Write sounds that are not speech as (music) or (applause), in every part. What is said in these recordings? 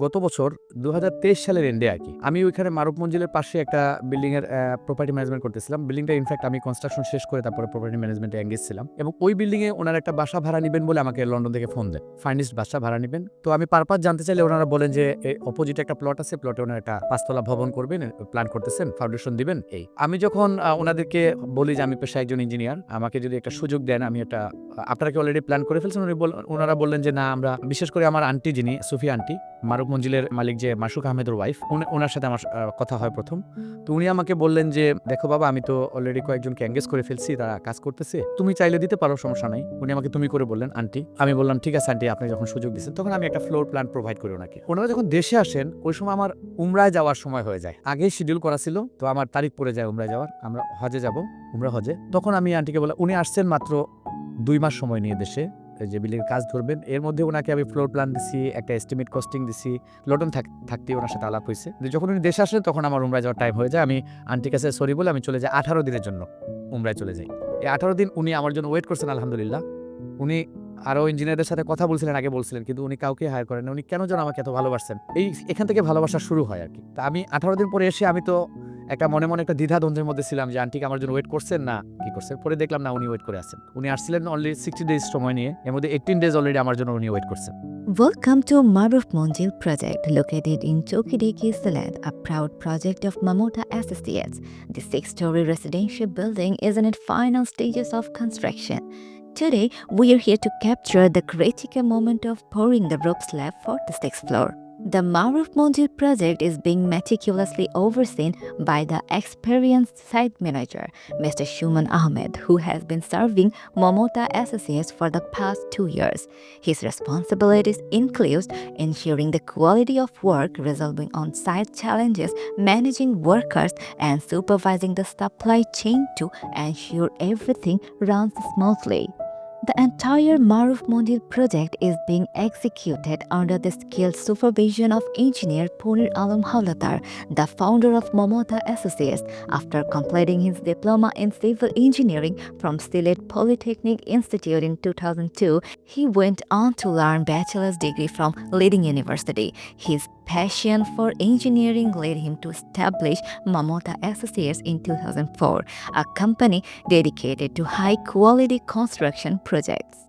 গত বছর দু হাজার তেইশ সালের এন্ডে আর কি। আমি ওইখানে মারুফ মঞ্জিলের পাশে একটা বিল্ডিং এর প্রপার্টি ম্যানেজমেন্ট করতেছিলাম। বিল্ডিংটা ইনফ্যাক্ট আমি কনস্ট্রাকশন শেষ করে তারপরে প্রপার্টি ম্যানেজমেন্টে এঙ্গেজ ছিলাম। এবং ওই বিল্ডিং এ ওনার একটা বাসা ভাড়া নেবেন বলে আমাকে লন্ডন থেকে ফোন দেন ফার্নিশড বাসা ভাড়া নেবেন। তো আমি পারপাস জানতে চাইলে ওনারা বলেন যে অপোজিট একটা প্লট আছে প্লটে ওনার একটা পাঁচতলা ভবন করবেন প্ল্যান করতেছেন ফাউন্ডেশন দিবেন। এই। আমি যখন ওনাদেরকে বলি যে, আমি পেশা একজন ইঞ্জিনিয়ার আমাকে যদি একটা সুযোগ দেন, আমি একটা, আপনারা কি অলরেডি প্ল্যান করে ফেলছেন? ওনারা বললেন যে, না, আমরা, বিশেষ করে আমার আন্টি যিনি সুফিয়া আন্টি মারুফ মঞ্জিলের মালিক যে মাসুক আহমেদের ওয়াইফ ওনার সাথে আমার কথা হয় প্রথম। তো উনি আমাকে বললেন যে, দেখো বাবা, আমি তো অলরেডি কয়েকজনকে এঙ্গেজ করে ফেলছি, তারা কাজ করতেছে। তুমি চাইলে দিতে পারো, সমস্যা নাই। উনি আমাকে, তুমি করে বললেন আন্টি আমি বললাম, ঠিক আছে আন্টি আপনি যখন সুযোগ দিচ্ছেন তখন আমি একটা ফ্লোর প্ল্যান প্রোভাইড করি ওনাকে। ওনারা যখন দেশে আসেন, ওই সময় আমার উমরায় যাওয়ার সময় হয়ে যায়। আগেই শিডিউল করা ছিল, তো আমার তারিখ পড়ে যায় উমরায় যাওয়ার। আমরা হজে যাব, উমরা হজে। তখন আমি আন্টিকে বললাম, উনি আসছেন মাত্র দুই মাস সময় নিয়ে দেশে। যে বিল্ডিং কাজ ধরবেন, এর মধ্যে ওনাকে আমি ফ্লোর প্ল্যান দিছি, একটা এস্টিমেট কস্টিং দিছি, লটন থাক থাকতে ওনার সাথে আলাপ হয়েছে। যখন উনি দেশে আসেন, তখন আমার উমরায় যাওয়ার টাইম হয়ে যায়। আমি আন্টির কাছে সরি বলে আমি চলে যাই আঠারো দিনের জন্য, উমরায় চলে যাই। এই আঠারো দিন উনি আমার জন্য ওয়েট করছেন, আলহামদুলিল্লাহ। উনি আরও ইঞ্জিনিয়ারদের সাথে কথা বলছিলেন, আগে বলছিলেন, কিন্তু উনি কাউকে হায়ার করেন উনি কেন যেন আমাকে এত ভালোবাসছেন? এই, এখান থেকে ভালোবাসা শুরু হয় আর কি। তা আমি আঠারো দিন পরে এসে আমি তো একটা মনে মনে একটা দ্বিধা দ্বন্দ্বের মধ্যে ছিলাম যে আন্টিকে আমার জন্য ওয়েট করছেন না কি করছেন পরে দেখলাম না উনি ওয়েট করে আছেন উনি আসছিলেন অনলি সিক্সটি ডেজ সময় নিয়ে এর মধ্যে এইটিন ডেজ অলরেডি আমার জন্য উনি ওয়েট করছেন Welcome to Maruf Monjil project located in Chokidiki, Sylhet, a proud project of Mamota Associates. The six-story residential building is in its final stages of construction. Today, we are here to capture the critical moment of pouring the roof slab for the sixth floor. The Maruf Monjil project is being meticulously overseen by the experienced site manager, Mr. Shuman Ahmed, who has been serving Momota Associates for the past two years. His responsibilities include ensuring the quality of work, resolving on site challenges, managing workers, and supervising the supply chain to ensure everything runs smoothly. The entire Maruf Mondil project is being executed under the skilled supervision of engineer Punir Alam Hawlatar, the founder of Momota Associates. After completing his diploma in civil engineering from Sylhet Polytechnic Institute in 2002, he went on to learn bachelor's degree from leading university. His passion for engineering led him to establish Mamota Associates in 2004, a company dedicated to high quality construction projects.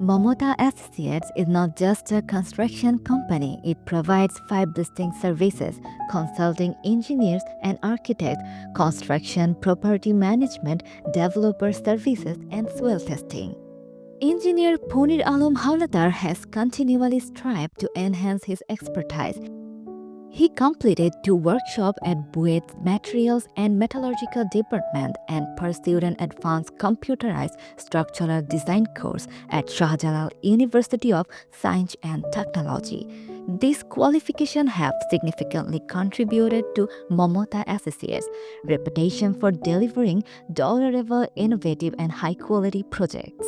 Momota Associates is not just a construction company, it provides five distinct services consulting engineers and architects, construction, property management, developer services, and soil testing. Engineer Punir Alam Hawlatar has continually strived to enhance his expertise. He completed two workshops at Buet's Materials and Metallurgical Department and pursued an advanced computerized structural design course at Shahjalal University of Science and Technology. These qualifications have significantly contributed to Momota Associates' reputation for delivering dollar-level, innovative, and high-quality projects.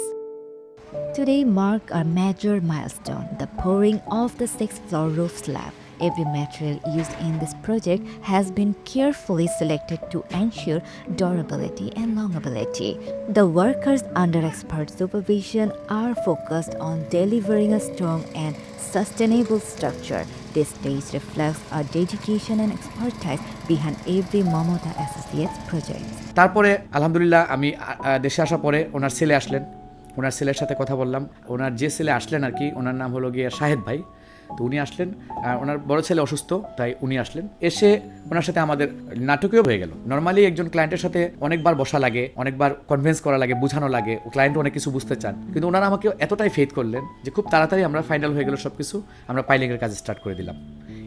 Today marked a major milestone, the pouring of the sixth floor roof slab. Every material used in this project has been carefully selected to ensure durability and longevity. The workers under expert supervision are focused on delivering a strong and sustainable structure. This stage reflects our dedication and expertise behind every Momota Associates project. তারপরে আলহামদুলিল্লাহ আমি দেশে আসার পরে ওনার ছেলে আসলেন ওনার ছেলের সাথে কথা বললাম ওনার যে ছেলে আসলেন আর কি ওনার নাম হলো গিয়ে শাহেদ ভাই তো উনি আসলেন। ওনার বড় ছেলে অসুস্থ, তাই উনি আসলেন। এসে ওনার সাথে আমাদের নাটকীয় হয়ে গেল। নর্মালি একজন ক্লায়েন্টের সাথে অনেকবার বসা লাগে, অনেকবার কনভিন্স করা লাগে, বোঝানো লাগে, ও ক্লায়েন্ট অনেক কিছু বুঝতে চান। কিন্তু ওনারা আমাকে এতটাই ফেথ করলেন যে খুব তাড়াতাড়ি আমরা ফাইনাল হয়ে গেল সব কিছু আমরা পাইলিংয়ের কাজ স্টার্ট করে দিলাম।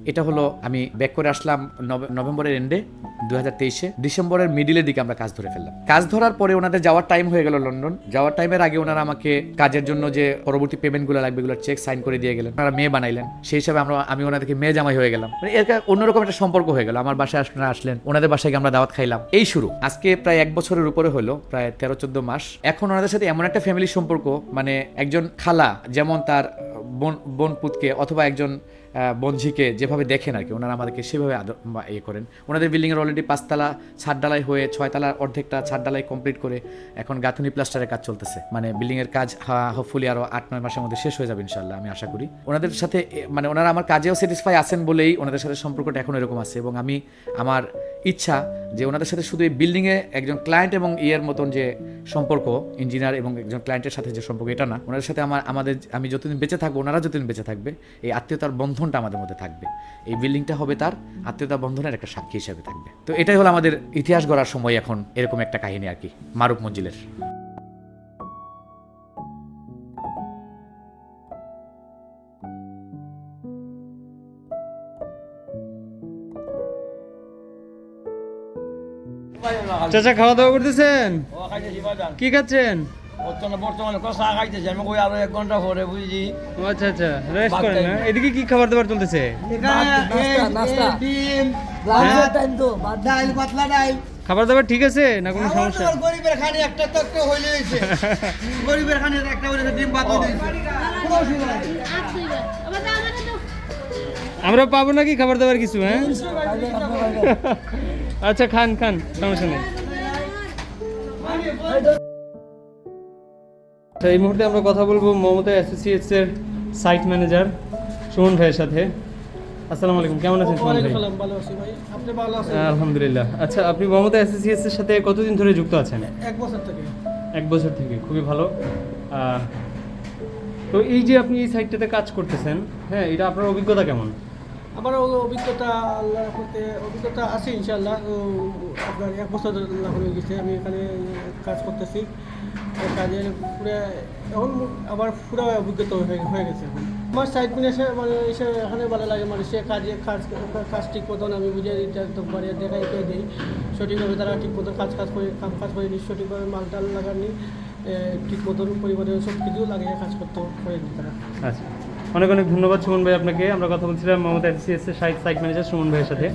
এটা হলো আমি ব্যাক করে আসলাম নভে- নভেম্বরের এন্ডে দু হাজার তেইশে। ডিসেম্বরের মিডিলের দিকে আমরা কাজ ধরে ফেললাম। কাজ ধরার পরে ওনাদের যাওয়ার টাইম হয়ে গেল লন্ডন। যাওয়ার টাইমের আগে ওনারা আমাকে কাজের জন্য যে পরবর্তী পেমেন্টগুলো লাগবে এগুলো চেক সাইন করে দিয়ে গেলেন। ওনারা মেয়ে বানাইলেন। সেই হিসাবে আমরা আমি ওনাদেরকে মেয়ে জামাই হয়ে গেলাম। মানে এর অন্যরকম একটা সম্পর্ক হয়ে গেল। আমার বাসায় আসলে আসলেন। ওনাদের বাসায় আমরা দাওয়াত খাইলাম। এই শুরু। আজকে প্রায় এক বছরের উপরে হলো, প্রায় তেরো চোদ্দ মাস। এখন ওনাদের সাথে এমন একটা ফ্যামিলি সম্পর্ক মানে একজন খালা, যেমন তার বোন বোন পুতকে, অথবা একজন বঞ্জিকে যেভাবে দেখেন আর কি, ওনারা আমাদেরকে সেভাবে ইয়ে করেন। ওনাদের বিল্ডিংয়ের অলরেডি পাঁচতলা ছাদডালাই হয়ে ছয়তলার অর্ধেকটা ছাদডালাই কমপ্লিট করে এখন গাঁথুনি প্লাস্টারের কাজ চলতেছে। মানে বিল্ডিংয়ের কাজ হোপফুলি আরও আট, নয় মাসের মধ্যে শেষ হয়ে যাবে ইনশাল্লাহ আমি আশা করি। ওনাদের সাথে মানে ওনারা আমার কাজেও স্যাটিসফাই আছেন বলেই ওনাদের সাথে সম্পর্কটা এখন এরকম আছে এবং আমি, আমার ইচ্ছা যে ওনাদের সাথে শুধু এই বিল্ডিংয়ে একজন ক্লায়েন্ট এবং ইয়ের মতন যে সম্পর্ক ইঞ্জিনিয়ার এবং একজন ক্লায়েন্টের সাথে যে সম্পর্ক, এটা না। ওনাদের সাথে আমার, আমাদের, আমি যতদিন বেঁচে থাকব, ওনারা যতদিন বেঁচে থাকবে, এই আত্মীয়তার বন্ধনটা আমাদের মধ্যে থাকবে। এই বিল্ডিংটা হবে তার আত্মীয়তা বন্ধনের একটা সাক্ষী হিসাবে থাকবে। তো এটাই হলো আমাদের ইতিহাস গড়ার সময় এখন এরকম একটা কাহিনী আর কি মারুফ মঞ্জিলের। চাচা খাওয়া দাওয়া করতেছেন? কি খাচ্ছেন? বর্তমানে বর্তমানে কষা খাইতেছি আমি কই আরও এক ঘণ্টা পরে বুঝি আচ্ছা আচ্ছা রেস্ট করেন না। এদিকে কি খাবার দাবার চলতেছে? তো ডাইল খাবার দাবার ঠিক আছে না কোনো সমস্যা? গরিবের খানি একটা তক্ক হইলে হইছে। (laughs) গরিবের খানি একটা হইলে ডিম ভাত হইলে তো আমরা পাবো নাকি খাবার দাবার কিছু হ্যাঁ? (laughs) আচ্ছা খান খান সমস্যা নেই। আচ্ছা, এই মুহূর্তে আমরা কথা বলব মমতা অ্যাসোসিয়েটস এর সাইট ম্যানেজার সুমন ভাইয়ের সাথে। আসসালামু আলাইকুম কেমন আছেন সুমন ভাই? ভালো আছি ভাই। আপনি ভালো আছেন? আলহামদুলিল্লাহ। আচ্ছা আপনি মমতা অ্যাসোসিয়েটস এর সাথে কতদিন ধরে যুক্ত আছেন? এক বছর থেকে। এক বছর থেকে খুবই ভালো। তো এই যে আপনি এই সাইটটাতে কাজ করতেছেন হ্যাঁ এটা আপনার অভিজ্ঞতা কেমন? আমার অভিজ্ঞতা আল্লাহ রহমতে অভিজ্ঞতা আছে ইনশাল্লাহ আপনার এক বছর আল্লাহ হয়ে গেছে আমি এখানে কাজ করতেছি। কাজের পুরো এখন আমার পুরো অভিজ্ঞতা হয়ে গেছে এখন। আমার সাইড মিনে এসে মানে এসে এখানে ভালো লাগে মানে সে কাজে কাজ কাজ ঠিক মতন আমি বুঝে মানে দেখাই করে দিই। সঠিকভাবে তারা ঠিক মতন কাজ কাজ করে কাম কাজ করে নিই সঠিকভাবে মাল টাল লাগানি এ, ঠিক মতন পরিমাণে সব কিছু লাগিয়ে কাজ করতে করে তারা। আচ্ছা। অনেক অনেক ধন্যবাদ সুমন ভাই আপনাকে। আমরা কথা বলছিলাম মমতা এফসিএস এর সাইট সাইট ম্যানেজার সুমন ভাইয়ের সাথে।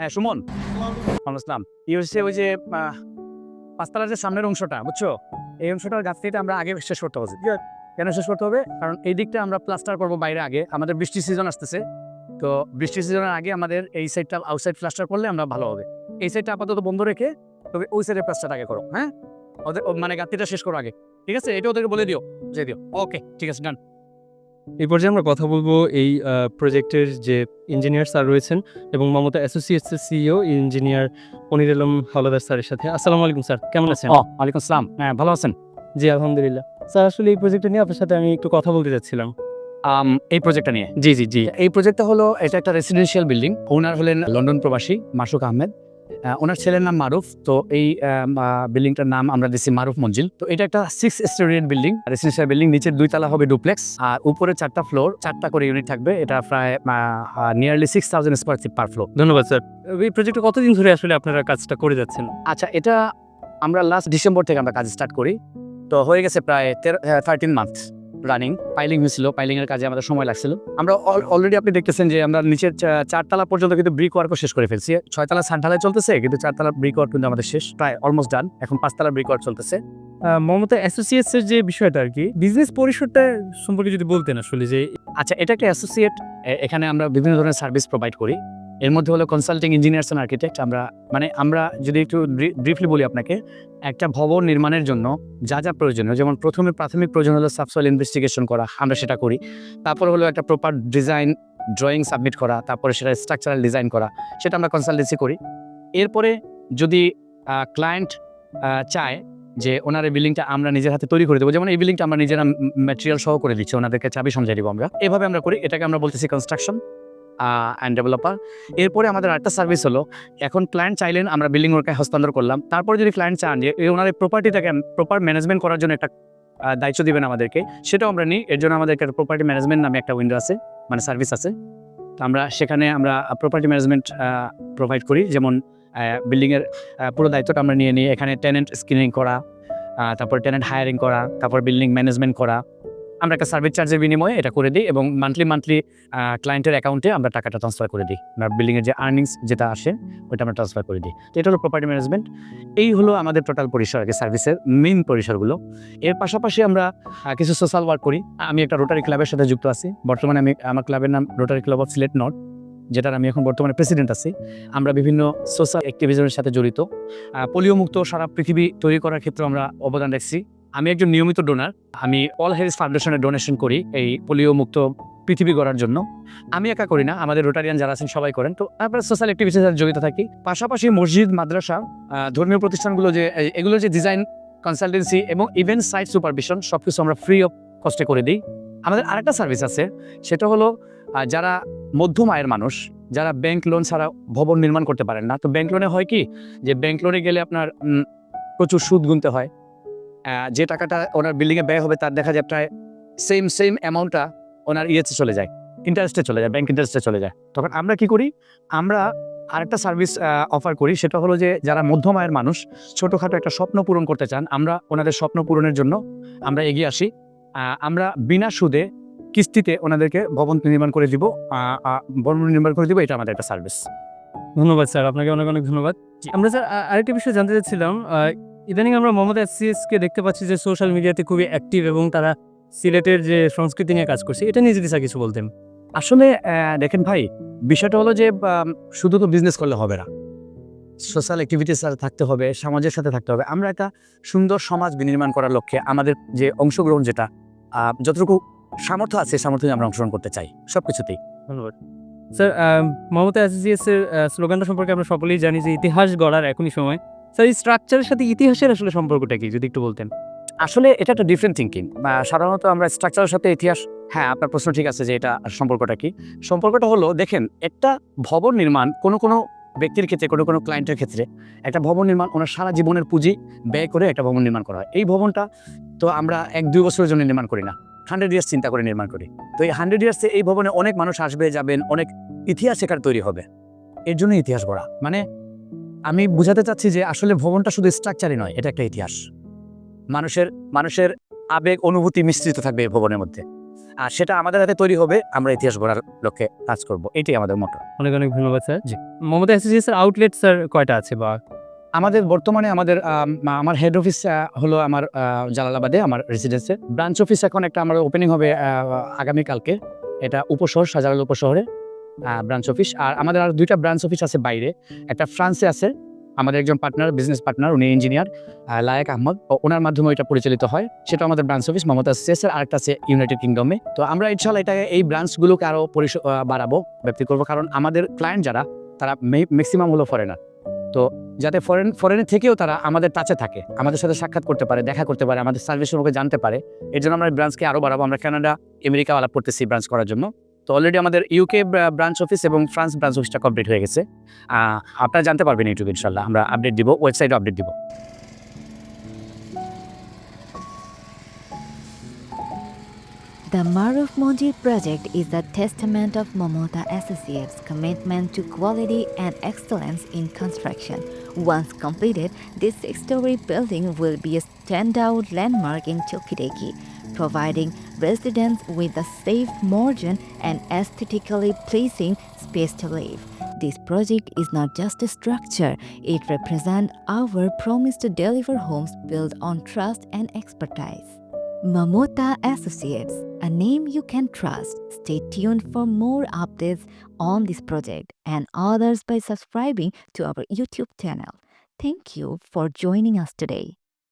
হ্যাঁ সুমন। আসসালাম। এই হচ্ছে ওই যে পাঁচতলার যে সামনের অংশটা, বুঝছ? এই অংশটার গাছ থেকে আমরা আগে শেষ করতে হবে। কেন শেষ করতে হবে? কারণ এই দিকটা আমরা প্লাস্টার করব বাইরে আগে। আমাদের বৃষ্টি সিজন আসতেছে। তো বৃষ্টি সিজনের আগে আমাদের এই সাইডটা আউটসাইড প্লাস্টার করলে আমরা ভালো হবে। এই সাইডটা আপাতত বন্ধ রেখে তবে ওই সাইডে প্লাস্টার আগে করো হ্যাঁ? ওদের মানে গাতিটা শেষ করো আগে। ঠিক আছে? এটা ওদেরকে বলে দিও। যে দিও। ওকে ঠিক আছে ডান এই পর্যায়ে আমরা কথা বলব এই প্রজেক্টের যে ইঞ্জিনিয়ার স্যার রয়েছেন এবং মমতা অ্যাসোসিয়েটস এর সিইও ইঞ্জিনিয়ার অনির আলম হাওলাদার স্যারের সাথে। আসসালামু আলাইকুম স্যার কেমন আছেন? ওয়ালাইকুম আসসালাম। হ্যাঁ ভালো আছেন? জি আলহামদুলিল্লাহ। স্যার আসলে এই প্রজেক্টটা নিয়ে আপনার সাথে আমি একটু কথা বলতে চাচ্ছিলাম। এই প্রজেক্টটা নিয়ে? জি জি জি। এই প্রজেক্টটা হলো এটা একটা রেসিডেন্সিয়াল বিল্ডিং ওনার হলেন লন্ডন প্রবাসী মাসুক আহমেদ। আহ, ওনার ছেলের নাম মারুফ। তো এই বিল্ডিংটার নাম আমরা দিচ্ছি মারুফ মঞ্জিল। তো এটা একটা six storeyed building. Residential building নিচের দুই তলা হবে ডুপ্লেক্স আর উপরে চারটা ফ্লোর চারটা করে ইউনিট থাকবে। এটা প্রায় nearly six thousand square feet per floor ধন্যবাদ স্যার। এই প্রজেক্টে কতদিন ধরে আসলে আপনারা কাজটা করে যাচ্ছেন? আচ্ছা এটা আমরা লাস্ট ডিসেম্বর থেকে আমরা কাজ স্টার্ট করি। তো হয়ে গেছে প্রায় তেরো থার্টিন মান্থ রানিং পাইলিং হয়েছিল এর কাজে আমাদের সময় লাগছিল। আমরা অলরেডি আপনি দেখতেছেন যে আমরা নিচের চারতলা পর্যন্ত কিন্তু ব্রিক ওয়ার্কও শেষ করে ফেলছি। ছয়তলা সানতলায় চলতেছে, কিন্তু চারতলা ব্রিক ওয়ার্ক কিন্তু আমাদের শেষ, প্রায় অলমোস্ট ডান এখন পাঁচতলা ব্রিক ওয়ার্ক চলতেছে। মমতা অ্যাসোসিয়েটস এর যে বিষয়টা আর কি বিজনেস পরিসরটা সম্পর্কে যদি বলতেন আসলে যে আচ্ছা এটা একটা অ্যাসোসিয়েট এখানে আমরা বিভিন্ন ধরনের সার্ভিস প্রোভাইড করি। এর মধ্যে হলো কনসাল্টিং ইঞ্জিনিয়ার্স অ্যান্ড আর্কিটেক্ট আমরা মানে আমরা যদি একটু ব্রিফলি বলি আপনাকে, একটা ভবন নির্মাণের জন্য যা যা প্রয়োজনীয়, যেমন প্রথমে প্রাথমিক প্রয়োজন হলো সাবসয়েল ইনভেস্টিগেশন করা, আমরা সেটা করি। তারপর হলো একটা প্রপার ডিজাইন ড্রয়িং সাবমিট করা, তারপরে সেটা স্ট্রাকচারাল ডিজাইন করা, সেটা আমরা কনসালটেন্সি করি। এরপরে যদি ক্লায়েন্ট চায় যে ওনার এই বিল্ডিংটা আমরা নিজের হাতে তৈরি করে দেবো, যেমন এই বিল্ডিংটা আমরা নিজেরা ম্যাটেরিয়াল সহ করে দিচ্ছি, ওনাদেরকে চাবি সমঝাই দিব আমরা। এভাবে আমরা করি, এটাকে আমরা বলতেছি কনস্ট্রাকশন অ্যান্ড ডেভেলপার এরপরে আমাদের আরেকটা সার্ভিস হলো, এখন ক্লায়েন্ট চাইলেন আমরা বিল্ডিং ওরকে হস্তান্তর করলাম। তারপরে যদি ক্লায়েন্ট চান যে ওনার এই প্রপার্টিটাকে প্রপার ম্যানেজমেন্ট করার জন্য একটা দায়িত্ব দিবেন আমাদেরকে, সেটাও আমরা নিই। এর জন্য আমাদের একটা প্রপার্টি ম্যানেজমেন্ট নামে একটা উইন্ডো আছে মানে সার্ভিস আছে। তো আমরা সেখানে আমরা প্রপার্টি ম্যানেজমেন্ট প্রোভাইড করি। যেমন বিল্ডিংয়ের পুরো দায়িত্বটা আমরা নিয়ে নিই। এখানে টেনেন্ট স্ক্রিনিং করা তারপর টেনেন্ট হায়ারিং করা, তারপর বিল্ডিং ম্যানেজমেন্ট করা। আমরা একটা সার্ভিস চার্জের বিনিময়ে এটা করে দিই এবং মান্থলি মান্থলি ক্লায়েন্টের অ্যাকাউন্টে আমরা টাকাটা ট্রান্সফার করে দিই। আমরা বিল্ডিংয়ের যে আর্নিংস যেটা আসে, ওইটা আমরা ট্রান্সফার করে দিই। তো এটা হলো প্রপার্টি ম্যানেজমেন্ট এই হলো আমাদের টোটাল পরিসর কি সার্ভিসের মেইন পরিসরগুলো। এর পাশাপাশি আমরা কিছু সোশ্যাল ওয়ার্ক করি। আমি একটা রোটারি ক্লাবের সাথে যুক্ত আছি। বর্তমানে আমি, আমার ক্লাবের নাম Rotary Club of Sylhet North যেটার আমি এখন বর্তমানে প্রেসিডেন্ট আছি। আমরা বিভিন্ন সোশ্যাল অ্যাক্টিভিজমের সাথে জড়িত। পোলিও মুক্ত সারা পৃথিবী তৈরি করার ক্ষেত্রে আমরা অবদান রাখছি। আমি একজন নিয়মিত ডোনার আমি অল হেরিস ফাউন্ডেশনের ডোনেশন করি এই পোলিও মুক্ত পৃথিবী গড়ার জন্য। আমি একা করি না, আমাদের রোটারিয়ান যারা আছেন সবাই করেন। তো আমরা সোশ্যাল অ্যাক্টিভিটির সাথে জড়িত থাকি। পাশাপাশি মসজিদ, মাদ্রাসা ধর্মীয় প্রতিষ্ঠানগুলো যে এগুলো যে ডিজাইন কনসালটেন্সি এবং ইভেন্ট সাইট সুপারভিশন সব কিছু আমরা ফ্রি অফ কস্টে করে দিই। আমাদের আরেকটা সার্ভিস আছে, সেটা হলো যারা মধ্যম আয়ের মানুষ, যারা ব্যাংক লোন ছাড়া ভবন নির্মাণ করতে পারেন না। তো ব্যাংক লোনে হয় কি? যে ব্যাংক লোনে গেলে আপনার প্রচুর সুদ গুনতে হয়। যে টাকাটা ওনার বিল্ডিংয়ে ব্যয় হবে তার দেখা যায় প্রায় সেম সেম অ্যামাউন্টটা ওনার ইয়েতে চলে যায় ইন্টারেস্টে চলে যায় ব্যাংক ইন্টারেস্টে চলে যায়। তখন আমরা কি করি? আমরা আরেকটা সার্ভিস অফার করি সেটা হলো যে যারা মধ্যম আয়ের মানুষ ছোটোখাটো একটা স্বপ্ন পূরণ করতে চান আমরা ওনাদের স্বপ্ন পূরণের জন্য আমরা এগিয়ে আসি। আমরা বিনা সুদে কিস্তিতে ওনাদেরকে ভবন নির্মাণ করে দিব ভবন নির্মাণ করে দিব এটা আমাদের একটা সার্ভিস ধন্যবাদ স্যার। আপনাকে অনেক অনেক ধন্যবাদ। আমরা স্যার আরেকটা বিষয় জানতে চাচ্ছিলাম ইদানিং আমরা মোহাম্মদ এসসিএস কে দেখতে পাচ্ছি যে সোশ্যাল মিডিয়াতে খুবই অ্যাক্টিভ এবং তারা সিলেটের যে সংস্কৃতি নিয়ে কাজ করছে এটা নিয়ে যদি স্যার কিছু বলতেন। আসলে দেখেন ভাই বিষয়টা হলো যে শুধু তো বিজনেস করলে হবে না। সোশ্যাল অ্যাক্টিভিটির সাথে থাকতে হবে সমাজের সাথে থাকতে হবে। আমরা একটা সুন্দর সমাজ বিনির্মাণ করার লক্ষ্যে আমাদের যে অংশগ্রহণ যেটা যতটুকু সামর্থ্য আছে সামর্থ্য আমরা অংশগ্রহণ করতে চাই সব কিছুতেই ধন্যবাদ। স্যার মমতা এসএসিএস এর স্লোগানটা সম্পর্কে আমরা সকলেই জানি যে ইতিহাস গড়ার এখনই সময়। স্যার এই স্ট্রাকচারের সাথে ইতিহাসের আসলে সম্পর্কটা কি? যদি একটু বলতেন। আসলে এটা একটা ডিফারেন্ট থিঙ্কিং সাধারণত আমরা স্ট্রাকচারের সাথে ইতিহাস হ্যাঁ আপনার প্রশ্ন ঠিক আছে যে এটা সম্পর্কটা কি। সম্পর্কটা হলো, দেখেন, একটা ভবন নির্মাণ কোনো কোনো ব্যক্তির ক্ষেত্রে, কোনো কোনো ক্লায়েন্টের ক্ষেত্রে, একটা ভবন নির্মাণ, ওনার সারা জীবনের পুঁজি ব্যয় করে একটা ভবন নির্মাণ করা হয়। এই ভবনটা তো আমরা এক, দুই বছরের জন্য নির্মাণ করি না। হান্ড্রেড ইয়ার্স চিন্তা করে নির্মাণ করি। তো এই হান্ড্রেড ইয়ার্সে এই ভবনে অনেক মানুষ আসবে, যাবেন, অনেক ইতিহাস এখানে তৈরি হবে। এর জন্য ইতিহাস গড়া। মানে আমি বুঝাতে চাচ্ছি যে আসলে ভবনটা শুধু স্ট্রাকচারই নয় এটা একটা ইতিহাস। মানুষের মানুষের আবেগ অনুভূতি মিশ্রিত থাকবে এই ভবনের মধ্যে। আর সেটা আমাদের হাতে তৈরি হবে আমরা ইতিহাস গড়ার লক্ষ্যে কাজ করব। এটাই আমাদের মতো। অনেক অনেক ধন্যবাদ স্যার। জি। মমতা এর আউটলেট স্যার কয়টা আছে বা? আমাদের বর্তমানে আমাদের আমার হেড অফিস হলো আমার জালালাবাদে আমার রেসিডেন্সে ব্রাঞ্চ অফিস এখন একটা আমার ওপেনিং হবে আগামীকালকে। এটা উপশহর শাহজালাল উপশহরে। ব্রাঞ্চ অফিস আর আমাদের আর দুইটা ব্রাঞ্চ অফিস আছে বাইরে। একটা ফ্রান্সে আছে আমাদের একজন পার্টনার বিজনেস পার্টনার উনি ইঞ্জিনিয়ার লায়েক আহমদ। ওনার মাধ্যমে এটা পরিচালিত হয়। সেটা আমাদের ব্রাঞ্চ অফিস মমতা সিএসের আরেকটা আছে ইউনাইটেড কিংডমে তো আমরা ইনশাল্লাহ এটা এই ব্রাঞ্চগুলোকে আরও আহ, বাড়াবো ব্যাপ্তি করব। কারণ আমাদের ক্লায়েন্ট যারা তারা ম্যাক্সিমাম হলো ফরেনার তো যাতে ফরেন ফরেনের থেকেও তারা আমাদের টাচে থাকে আমাদের সাথে সাক্ষাৎ করতে পারে দেখা করতে পারে আমাদের সার্ভিস সম্পর্কে জানতে পারে। এর জন্য আমরা ব্রাঞ্চকে আরও বাড়াবো। আমরা কানাডা আলাপ করতেছি ব্রাঞ্চ করার জন্য। তো অলরেডি আমাদের ইউকে ব্রাঞ্চ অফিস এবং ফ্রান্স ব্রাঞ্চ অফিসটা কমপ্লিট হয়ে গেছে আপনারা জানতে পারবেন ইউটিউব ইনশাল্লাহ আমরা আপডেট দিব ওয়েবসাইটে আপডেট দিব The Maruf Monjil project is a testament of Momota Associates' commitment to quality and excellence in construction. Once completed, this six-story building will be a standout landmark in Chokideki, providing residents with a safe margin and aesthetically pleasing space to live. This project is not just a structure, it represents our promise to deliver homes built on trust and expertise. Mamota Associates, a name you can trust. Stay tuned for more updates on this project and others by subscribing to our YouTube channel. Thank you for joining us today.